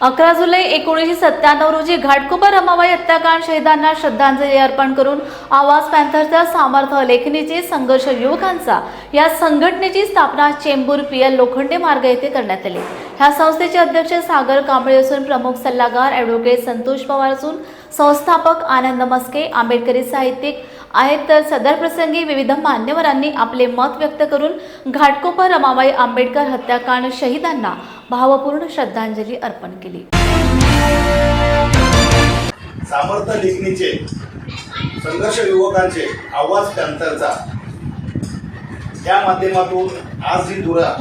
अकरा जुलै एकोणीसशे सत्त्याण्णव रोजी घाटकोपर रमाबाई हत्याकांड शहीदांना श्रद्धांजली अर्पण करून आवाज पॅन्थरच्या सामर्थ्य लेखणीचे संघर्ष युवकांचा या संघटनेची स्थापना चेंबूर पीएल लोखंडे मार्ग येथे करण्यात आली. ह्या संस्थेचे अध्यक्ष सागर कांबळे असून प्रमुख सल्लागार ॲडव्होकेट संतोष पवार असून संस्थापक आनंद मस्के आंबेडकरी साहित्यिक आहेत तर सदर प्रसंगी विविध मान्यवरांनी आपले मत व्यक्त करून घाटकोपर रमाबाई आंबेडकर हत्याकांड शहीदांना भावपूर्ण श्रद्धांजली अर्पण केली. सामर्थ्य लेखणीचे संघर्ष युवकांचे आवाज पॅन्थरचा या माध्यमातून आज ही धुरा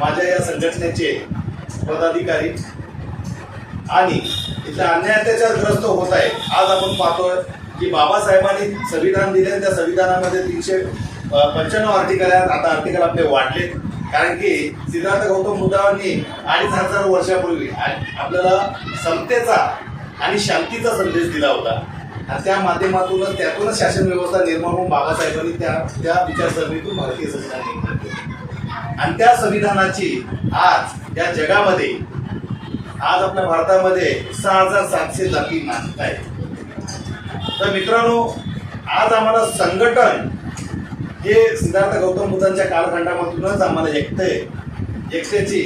माझ्या या संघटनेचे पदाधिकारी आणि इथल्या अन्याय अत्याचारग्रस्त होत आहे आज आपण पाहतोय की बाबासाहेबांनी संविधान दिले त्या संविधानामध्ये तीनशे पंच्याण्णव आर्टिकल आहेत. आता आर्टिकल आपले वाढले कारण की सिद्धार्थ गौतम बुद्धांनी अडीच हजार वर्षापूर्वी आपल्याला समतेचा आणि शांतीचा संदेश दिला होता. आणि त्या माध्यमातूनच त्यातूनच शासन व्यवस्था निर्माण होऊन बाबासाहेबांनी त्या त्या विचारसरणीतून भारतीय संविधान निर्माण केलं. आणि त्या संविधानाची आज या जगामध्ये आज आपल्या भारतामध्ये सहा हजार सातशे जाती मानत आहेत तर मित्रांनो आज आम्हाला संघटन हे सिद्धार्थ गौतम बुद्धांच्या कालखंडामधूनच आम्हाला एकते एकतेची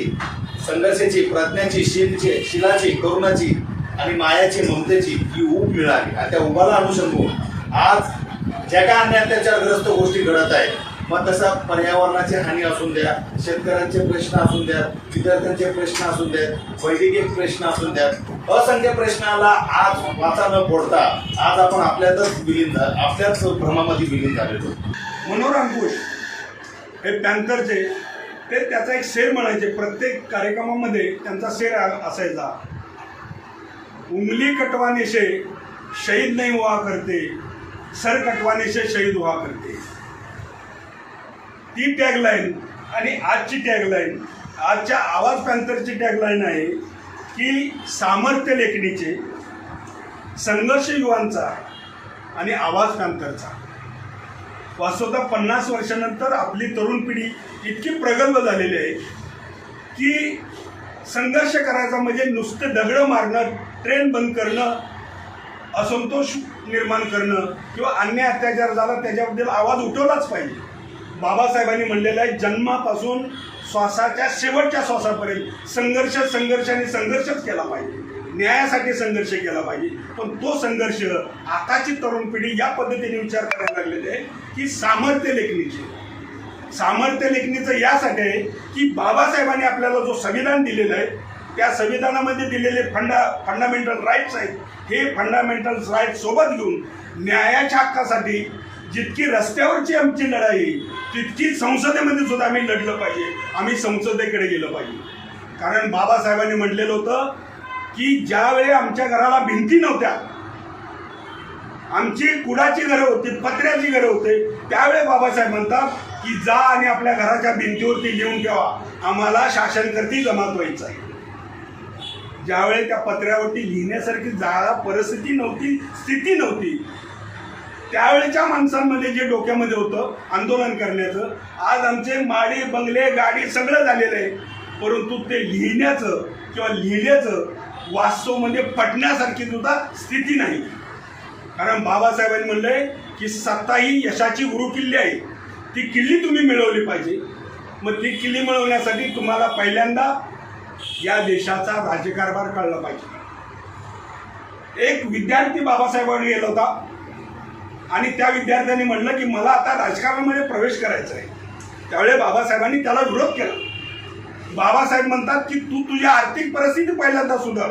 संघर्षाची प्रज्ञाची शीलची शिलाची करुणाची आणि मायाची ममतेची ही ऊब मिळाली. आणि त्या उभाला अनुषंगून आज ज्या काय अन्य अत्याचारग्रस्त गोष्टी घडत आहेत मग तसा पर्यावरणाची हानी असून द्या शेतकऱ्यांचे प्रश्न असून द्या विद्यार्थ्यांचे प्रश्न असून द्यात वैद्यकीय प्रश्न असून द्यात असंख्य प्रश्नाला आज वाचा न फोडता आज आपण आपल्यातच विलीन आपल्याच भ्रमामध्ये विलीन झालेलो. मनोरांकुश हे बँकरचे ते त्याचा एक शेर म्हणायचे. प्रत्येक कार्यक्रमामध्ये त्यांचा शेर असायचा. उंगली कटवानेशे शहीद नाही हुआ करते. सर कटवानेशे शहीद हुआ करते. ती टॅगलाईन आणि आजची टॅगलाईन आजच्या आवाज पॅन्थरची टॅगलाईन आहे की सामर्थ्य लेखणीचे संघर्ष युवांचा आणि आवाज पॅन्थरचा वास्तवता पन्नास वर्षानंतर आपली तरुण पिढी इतकी प्रगल्भ झालेली आहे की संघर्ष करायचा म्हणजे नुसतं दगडं मारणं ट्रेन बंद करणं असंतोष निर्माण करणं किंवा अन्य अत्याचार झाला त्याच्याबद्दल आवाज उठवलाच पाहिजे. बाबासाहेबांनी म्हणलेलं आहे जन्मापासून श्वासाच्या शेवटच्या श्वासापर्यंत संघर्ष संघर्षाने संघर्षच केला पाहिजे. न्यायासाठी संघर्ष केला पाहिजे. पण तो संघर्ष आताची तरुण पिढी या पद्धतीने विचार करायला लागलेली आहे की सामर्थ्य लेखणीचे. सामर्थ्य लेखणीचं यासाठी आहे की बाबासाहेबांनी आपल्याला जो संविधान दिलेलं आहे त्या संविधानामध्ये दिलेले फंडा फंडामेंटल राईट्स आहेत. हे फंडामेंटल राईट सोबत घेऊन न्यायाच्या हक्कासाठी जितकी रस्त्यावरची आमची लढाई तितकी संसदेमध्ये सुद्धा आम्ही लढलं पाहिजे. आम्ही संसदेकडे गेलं पाहिजे. कारण बाबासाहेबांनी म्हटलेलं होतं की ज्यावेळी आमच्या घराला भिंती नव्हत्या आमची कुडाची घरं होती पत्र्याची घरं होते त्यावेळी बाबासाहेब म्हणतात की जा आणि आपल्या घराच्या भिंतीवरती लिहून ठेवा. आम्हाला शासनकर्ती जमात व्हायचं. आहे ज्यावेळी त्या पत्र्यावरती लिहिण्यासारखी जागा परिस्थिती नव्हती स्थिती नव्हती त्यावेळेच्या माणसांमध्ये जे डोक्यामध्ये होतं आंदोलन करण्याचं आज आमचे माडी बंगले गाडी सगळं झालेलं आहे. परंतु ते लिहिण्याचं किंवा लिहिण्याचं वास्तव म्हणजे पटण्यासारखी सुद्धा स्थिती नाही. कारण बाबासाहेबांनी म्हणलंय की सत्ता ही यशाची गुरु किल्ली आहे. ती किल्ली तुम्ही मिळवली पाहिजे. मग ती किल्ली मिळवण्यासाठी तुम्हाला पहिल्यांदा या देशाचा राज्यकारभार कळला पाहिजे. एक विद्यार्थी बाबासाहेबांनी गेला होता. आणि त्या विद्यार्थ्यांनी म्हणलं की मला आता राजकारणामध्ये प्रवेश करायचा आहे त्यावेळी बाबासाहेबांनी त्याला विरोध केला. बाबासाहेब म्हणतात की तू तुझ्या आर्थिक परिस्थिती पहिल्यांदा सुधार.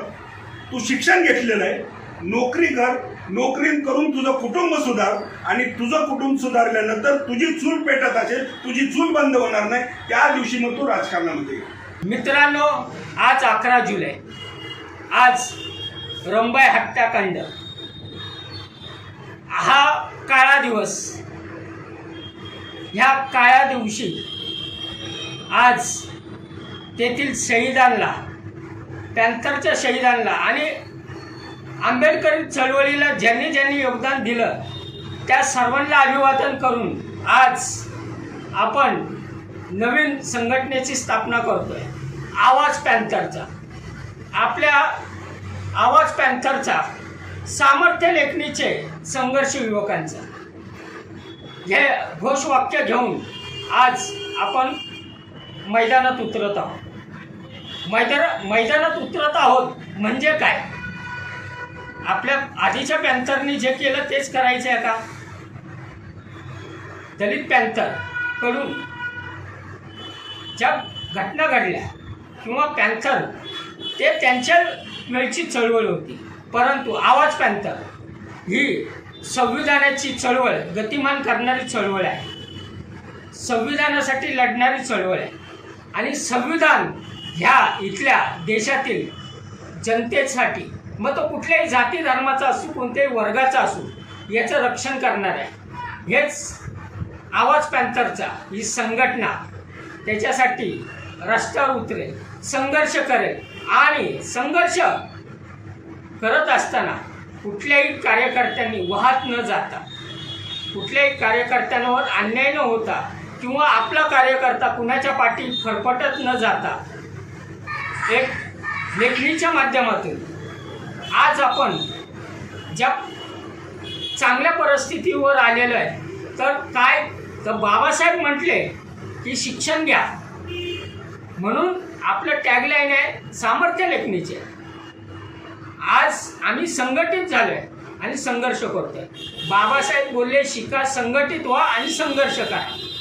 तू शिक्षण घेतलेलं आहे. नोकरी कर. नोकरी करून तुझं कुटुंब सुधार. आणि तुझं कुटुंब सुधारल्यानंतर तुझी चूल पेटत असेल तुझी चूल बंद होणार नाही. त्या दिवशी मग तू राजकारणामध्ये मित्रांनो आज अकरा जुलै. आज रंबाई हत्याकांड हा काळा दिवस. ह्या काळ्या दिवशी आज तेथील शहीदांना पॅन्थरच्या शहीदांना आणि आंबेडकरी चळवळीला ज्यांनी ज्यांनी योगदान दिलं त्या सर्वांना अभिवादन करून आज आपण नवीन संघटनेची स्थापना करतोय. आवाज पॅन्थरचा. आपल्या आवाज पॅन्थरचा सामर्थ्य लेखणीचे संघर्ष युवकांचा. हे घोषवाक्य घेऊन आज आपण मैदानात उतरत आहोत. मैदान मैदानात उतरत आहोत म्हणजे काय? आपल्या आधीच्या पॅन्थरनी जे केलं तेच करायचं आहे का? दलित पॅन्थरकडून ज्या घटना घडल्या किंवा पॅन्थर ते त्यांच्या वेळची चळवळ होती. परंतु आवाज पॅन्थर ही संविधानाची चळवळ गतिमान करणारी चळवळ आहे. संविधानासाठी लढणारी चळवळ आहे. आणि संविधान ह्या इथल्या देशातील जनतेसाठी मग तो कुठल्याही जाती धर्माचा असू कोणत्याही वर्गाचा असू याचं रक्षण करणार आहे. हेच आवाज पॅन्थरचा ही संघटना त्याच्यासाठी रस्त्यावर उतरेल संघर्ष करेल आणि संघर्ष करत असताना कुठल्याही कार्यकर्त्यांनी वाहत न जाता कुठल्याही कार्यकर्त्यांवर अन्याय न होता किंवा आपला कार्यकर्ता कुणाच्या पाठी फरफटत न जाता एक लेखणीच्या माध्यमातून आज आपण ज्या चांगल्या परिस्थितीवर आलेलो आहे तर काय तर बाबासाहेब म्हटले की शिक्षण घ्या. म्हणून आपलं टॅगलाईन आहे सामर्थ्य लेखणीचे. आज आम्ही संघटित झालो आहे आणि संघर्ष करतोय. बाबासाहेब बोलले शिका संघटित व्हा आणि संघर्ष करा.